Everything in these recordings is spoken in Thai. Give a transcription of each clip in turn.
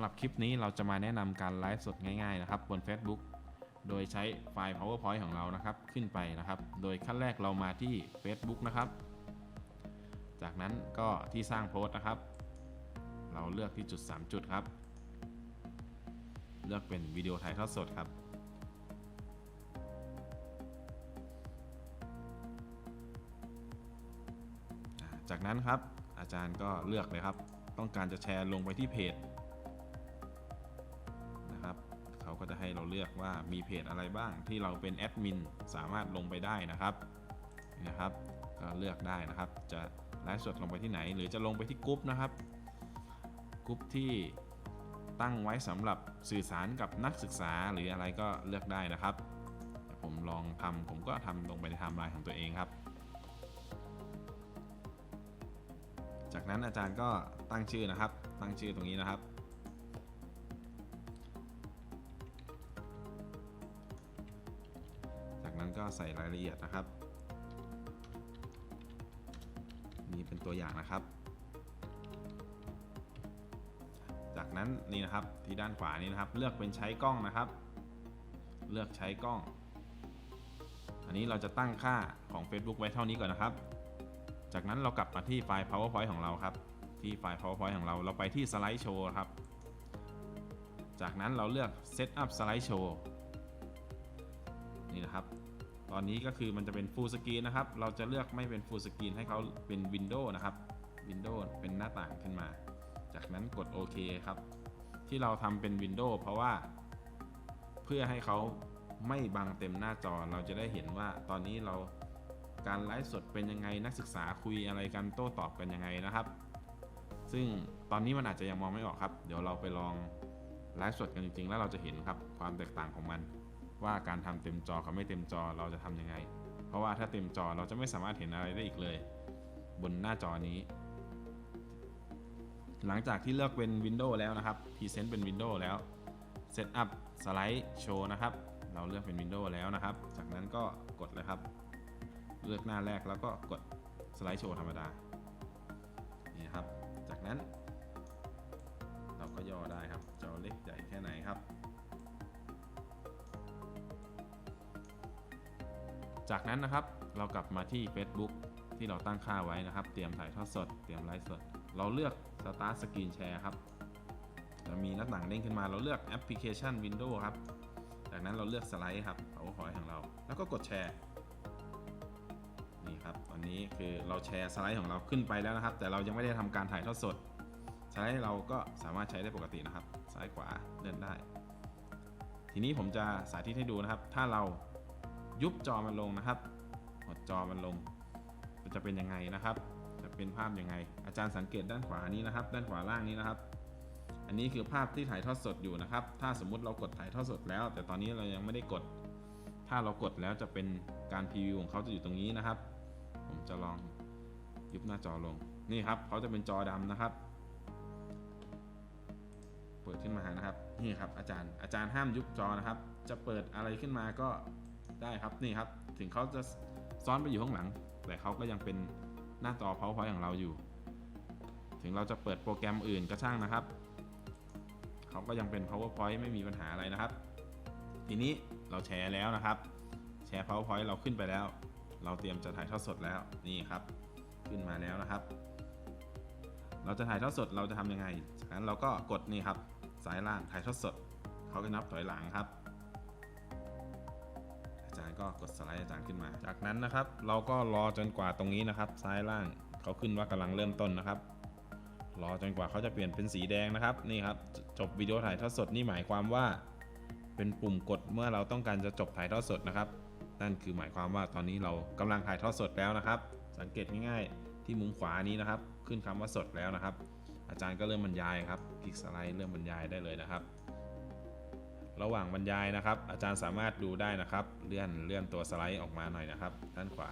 ำหรับคลิปนี้เราจะมาแนะนำการไลฟ์สดง่ายๆนะครับบน Facebook โดยใช้ไฟล์ PowerPoint ของเรานะครับขึ้นไปนะครับ โดยขั้นแรกเรามาที่ Facebook นะครับ จากนั้นก็ที่สร้างโพสต์นะครับ เราเลือกที่จุด 3 จุดครับ เลือกเป็นวิดีโอถ่ายทอดสดครับ จากนั้นครับอาจารย์ก็เลือกเลยครับ ต้องการจะแชร์ลงไปที่เพจ เลือกว่ามีเพจอะไรบ้างที่เราเป็นแอดมินสามารถลงไปได้นะครับนะครับก็เลือกได้นะครับ จะไลฟ์สดลงไปที่ไหน หรือจะลงไปที่กรุ๊ปนะครับกรุ๊ปที่ตั้งไว้สำหรับสื่อสารกับนักศึกษาหรืออะไรก็เลือกได้นะครับ ผมลองทำผมก็ทำลงไปในไทม์ไลน์ของตัวเองครับ จากนั้นอาจารย์ก็ตั้งชื่อนะครับ ตั้งชื่อตรงนี้นะครับ ก็ใส่รายละเอียดนะครับ นี่เป็นตัวอย่างนะครับ จากนั้นนี่นะครับที่ด้านขวานี้นะครับ เลือกเป็นใช้กล้องนะครับ เลือกใช้กล้อง อันนี้เราจะตั้งค่าของ Facebook ไว้เท่านี้ก่อนนะครับ จากนั้นเรากลับมาที่ไฟล์ powerpoint ของเราครับ ที่ไฟล์ powerpoint ของเราเราไปที่สไลด์โชว์ครับ จากนั้นเราเลือก set up slide show นี่นะครับ ตอนนี้ก็คือมันจะเป็น full screen นะครับ เราจะเลือกไม่เป็น full screen ให้เขาเป็น window นะครับ window เป็นหน้าต่างขึ้นมา จากนั้นกดโอเคครับ ที่เราทำเป็น window เพราะว่า เพื่อให้เขาไม่บังเต็มหน้าจอ เราจะได้เห็นว่าตอนนี้เราการไลฟ์สดเป็นยังไงนักศึกษาคุยอะไรกันโต้ตอบกันยังไงนะครับ ซึ่งตอนนี้มันอาจจะยังมองไม่ออกครับ เดี๋ยวเราไปลองไลฟ์สดกันจริงๆ แล้วเราจะเห็นครับความแตกต่างของมัน ว่าการทำเต็มจอกับไม่เต็มจอเราจะทำยังไง เพราะว่าถ้าเต็มจอเราจะไม่สามารถเห็นอะไรได้อีกเลย บนหน้าจอนี้ หลังจากที่เลือกเป็น Windows แล้วนะครับ Present เป็น Windows แล้ว Setup Slide Show นะครับ เราเลือกเป็น Windows แล้วนะครับ จากนั้นก็กดเลยครับ เลือกหน้าแรกแล้วก็กดสไลด์โชว์ธรรมดา จากนั้นนะครับเรากลับมาที่ Facebook ที่เราตั้งค่าไว้นะครับ เตรียมถ่ายทอดสด เตรียมไลฟ์สด เราเลือก Start Screen Share ครับ จะมีหน้าต่างเด้งขึ้นมา เราเลือกแอปพลิเคชัน Windows ครับ จากนั้นเราเลือกสไลด์ครับ PowerPoint ของเรา แล้วก็กดแชร์ นี่ครับ ตอนนี้คือเราแชร์สไลด์ของเราขึ้นไปแล้วนะครับ แต่เรายังไม่ได้ทำการถ่ายทอดสด สไลด์เราก็สามารถใช้ได้ปกตินะครับ ซ้ายขวาเลื่อนได้ ทีนี้ผมจะสาธิตให้ดูนะครับ ถ้าเรา ยุบจอมันลงนะครับหดจอมันลงมันจะเป็นยังไงนะครับ จะเป็นภาพยังไง อาจารย์สังเกตด้านขวานี้นะครับ ด้านขวาล่างนี้นะครับ อันนี้คือภาพที่ถ่ายทอดสดอยู่นะครับ ถ้าสมมุติเรากดถ่ายทอดสดแล้ว แต่ตอนนี้เรายังไม่ได้กด ถ้าเรากดแล้วจะเป็นการพรีวิวของเขาจะอยู่ตรงนี้นะครับ ผมจะลองยุบหน้าจอลง นี่ครับเขาจะเป็นจอดำนะครับเปิดขึ้นมานะครับนี่ครับอาจารย์อาจารย์ห้ามยุบจอนะครับ จะเปิดอะไรขึ้นมาก็ ได้ครับนี่ครับ ถึงเขาจะซ้อนไปอยู่ข้างหลัง แต่เขาก็ยังเป็นหน้าจอ PowerPoint ของเราอยู่ ถึงเราจะเปิดโปรแกรมอื่นก็ช่างนะครับ เขาก็ยังเป็น PowerPoint ไม่มีปัญหาอะไรนะครับ ทีนี้เราแชร์แล้วนะครับ แชร์ PowerPoint เราขึ้นไปแล้ว เราเตรียมจะถ่ายทอดสดแล้วนี่ครับ ขึ้นมาแล้วนะครับ เราจะถ่ายทอดสดเราจะทำยังไงจากนั้นเราก็กดนี่ครับสายล่างถ่ายทอดสด เขาก็นับถอยหลังครับ จารย์ก็กดสไลด์อาจารย์ขึ้นมา จากนั้นนะครับ เราก็รอจนกว่าตรงนี้นะครับ ซ้ายล่างเขาขึ้นว่ากำลังเริ่มต้นนะครับ รอจนกว่าเขาจะเปลี่ยนเป็นสีแดงนะครับนี่ครับจบวิดีโอถ่ายทอดสดนี่หมายความว่า เป็นปุ่มกดเมื่อเราต้องการจะจบถ่ายทอดสดนะครับ นั่นคือหมายความว่าตอนนี้เรากำลังถ่ายทอดสดแล้วนะครับ สังเกตง่ายๆ ที่มุมขวานี้นะครับ ขึ้นคำว่าสดแล้วนะครับ อาจารย์ก็เริ่มบรรยายครับคลิกสไลด์เริ่มบรรยายได้เลยนะครับ ระหว่างบรรยายนะครับ อาจารย์สามารถดูได้นะครับ เลื่อนเลื่อนตัวสไลด์ออกมาหน่อยนะครับ ด้านขวา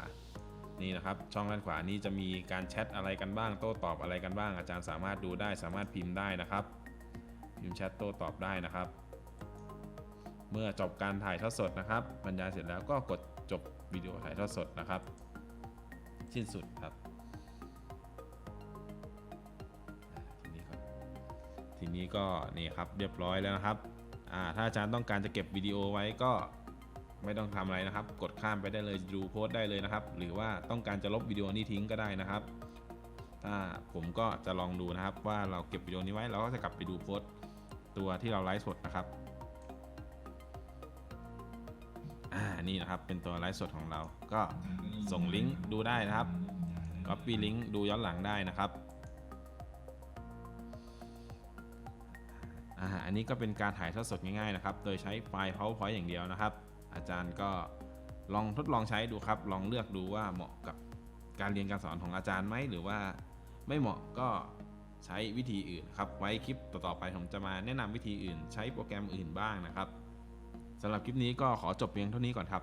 นี่นะครับ ช่องด้านขวานี้จะมีการแชทอะไรกันบ้าง โต้ตอบอะไรกันบ้าง อาจารย์สามารถดูได้ สามารถพิมพ์ได้นะครับ พิมพ์แชทโต้ตอบได้นะครับ เมื่อจบการถ่ายทอดสดนะครับ บรรยายเสร็จแล้วก็กดจบวิดีโอถ่ายทอดสดนะครับ สิ้นสุดครับทีนี้ก็นี่ครับเรียบร้อยแล้วนะครับ ถ้าอาจารย์ต้องการจะเก็บวิดีโอไว้ก็ไม่ต้องทำอะไรนะครับ กดข้ามไปได้เลยดูโพสต์ได้เลยนะครับ หรือว่าต้องการจะลบวิดีโอนี้ทิ้งก็ได้นะครับถ้าผมก็จะลองดูนะครับ ว่าเราเก็บวิดีโอนี้ไว้เราก็จะกลับไปดูโพสต์ตัวที่เราไลฟ์สดนะครับอ่านี่นะครับเป็นตัวไลฟ์สดของเราก็ส่งลิงก์ดูได้นะครับ Copy ลิงก์ดูย้อนหลังได้นะครับ อ่าอันนี้ก็เป็นการถ่ายทอดสดง่ายๆนะครับ โดยใช้ไฟล์ PowerPoint อย่างเดียวนะครับ อาจารย์ก็ลองทดลองใช้ดูครับ ลองเลือกดูว่าเหมาะกับการเรียนการสอนของอาจารย์ไหมหรือว่าไม่เหมาะก็ใช้วิธีอื่นครับ ไว้คลิปต่อๆไปผมจะมาแนะนำวิธีอื่น ใช้โปรแกรมอื่นบ้างนะครับสำหรับคลิปนี้ก็ขอจบเพียงเท่านี้ก่อนครับ